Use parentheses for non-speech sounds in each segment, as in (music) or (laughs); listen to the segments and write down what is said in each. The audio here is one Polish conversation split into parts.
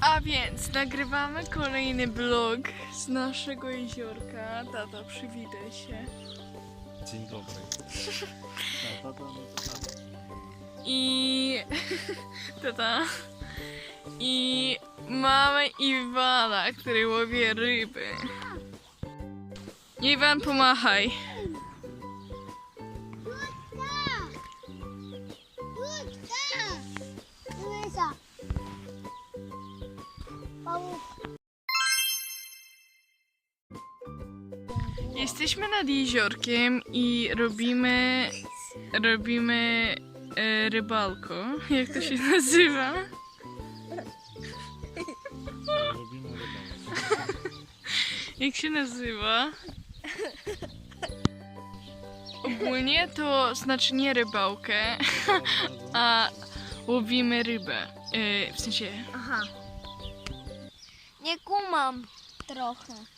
A więc nagrywamy kolejny vlog z naszego jeziorka. Tata, przywitaj się. Dzień dobry. To, to, to. I... (laughs) Tata. I mamy Iwana, który łowi ryby. Iwan, pomachaj. Jesteśmy nad jeziorkiem i robimy robimy e, rybalko. Jak to się nazywa? (laughs) Jak się nazywa? Ogólnie to znaczy nie rybałkę, a łowimy rybę. E, w sensie Aha. Nie kumam trochę.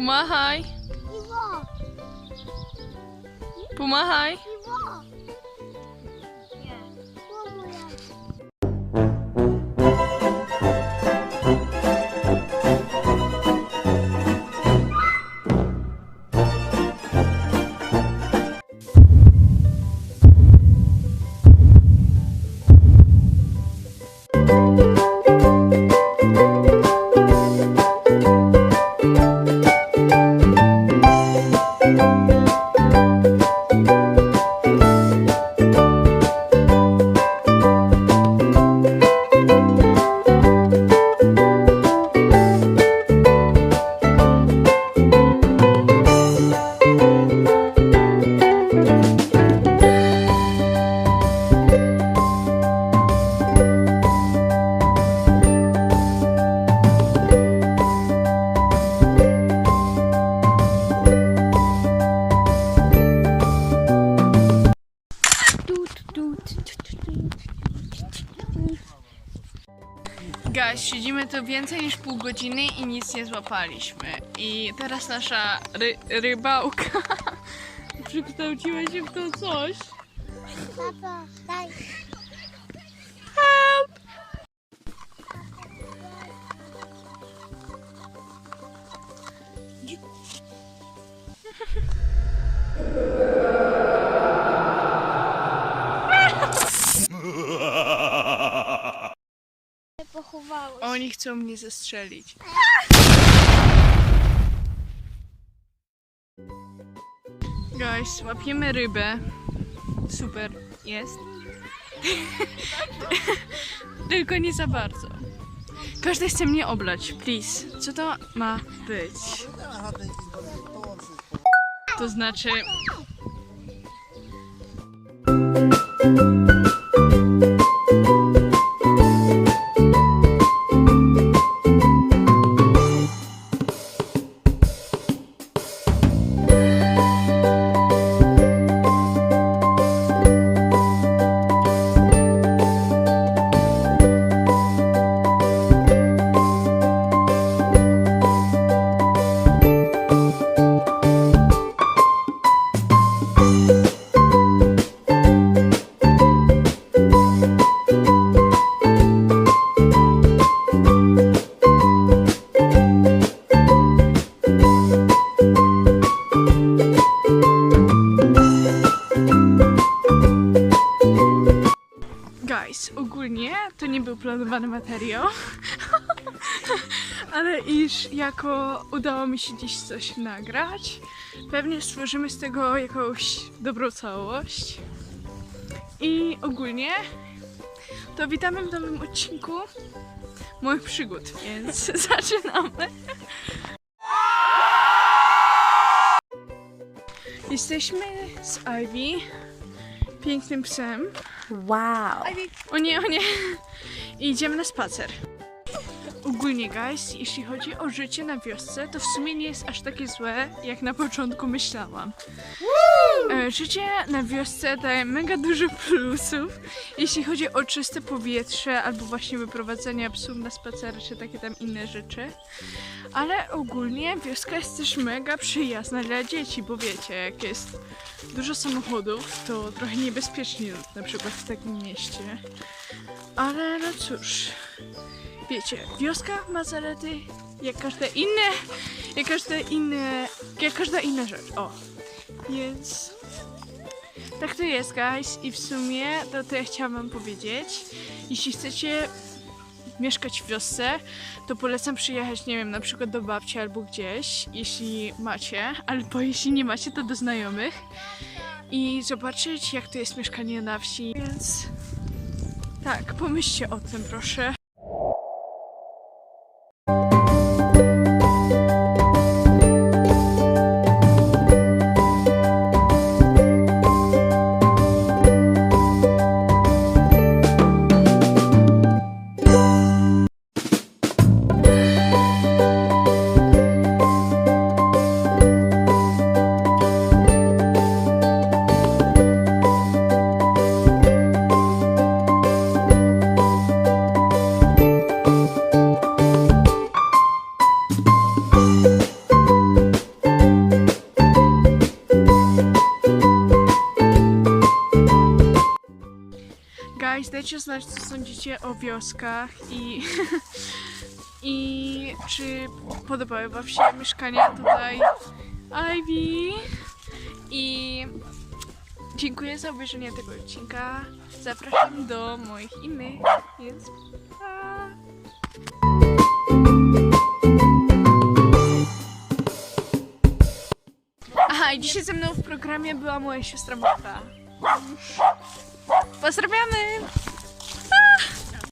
pomachaj. Iwo, Guys, siedzimy tu więcej niż pół godziny i nic nie złapaliśmy. I teraz nasza ry rybałka (laughs) przekształciła się w to coś. Tato, daj. Pochowałeś. Oni chcą mnie zestrzelić. Guys, łapiemy rybę. Super, jest. (laughs) Tylko nie za bardzo. Każdy chce mnie oblać, please. Co to ma być? To znaczy... to nie był planowany materiał, (laughs) ale iż jako udało mi się dziś coś nagrać, pewnie stworzymy z tego jakąś dobrą całość. I ogólnie to witamy w nowym odcinku moich przygód, więc (laughs) zaczynamy. Jesteśmy z Ivy, pięknym psem. Wow. O nie, o nie. I idziemy na spacer. Ogólnie, guys, jeśli chodzi o życie na wiosce, to w sumie nie jest aż takie złe, jak na początku myślałam. E, Życie na wiosce daje mega dużo plusów, jeśli chodzi o czyste powietrze, albo właśnie wyprowadzenie psów na spacery, czy takie tam inne rzeczy. Ale ogólnie wioska jest też mega przyjazna dla dzieci, bo wiecie, jak jest dużo samochodów, to trochę niebezpiecznie na przykład w takim mieście. Ale no cóż, wiecie, wioska ma zalety jak każde inne, jak każde inne, jak każda inna rzecz, o. Więc tak to jest, guys, i w sumie to, ja chciałam wam powiedzieć, jeśli chcecie mieszkać w wiosce, to polecam przyjechać, nie wiem, na przykład do babci albo gdzieś, jeśli macie, albo jeśli nie macie, to do znajomych i zobaczyć, jak to jest mieszkanie na wsi, więc tak, pomyślcie o tym, proszę. Dajcie znać, co sądzicie o wioskach i, (laughs) i czy podobały wam się mieszkania tutaj Ivy. I dziękuję za obejrzenie tego odcinka. Zapraszam do moich innych, więc pa! Aha, i dzisiaj ze mną w programie była moja siostra Marta. Pozdrawiamy!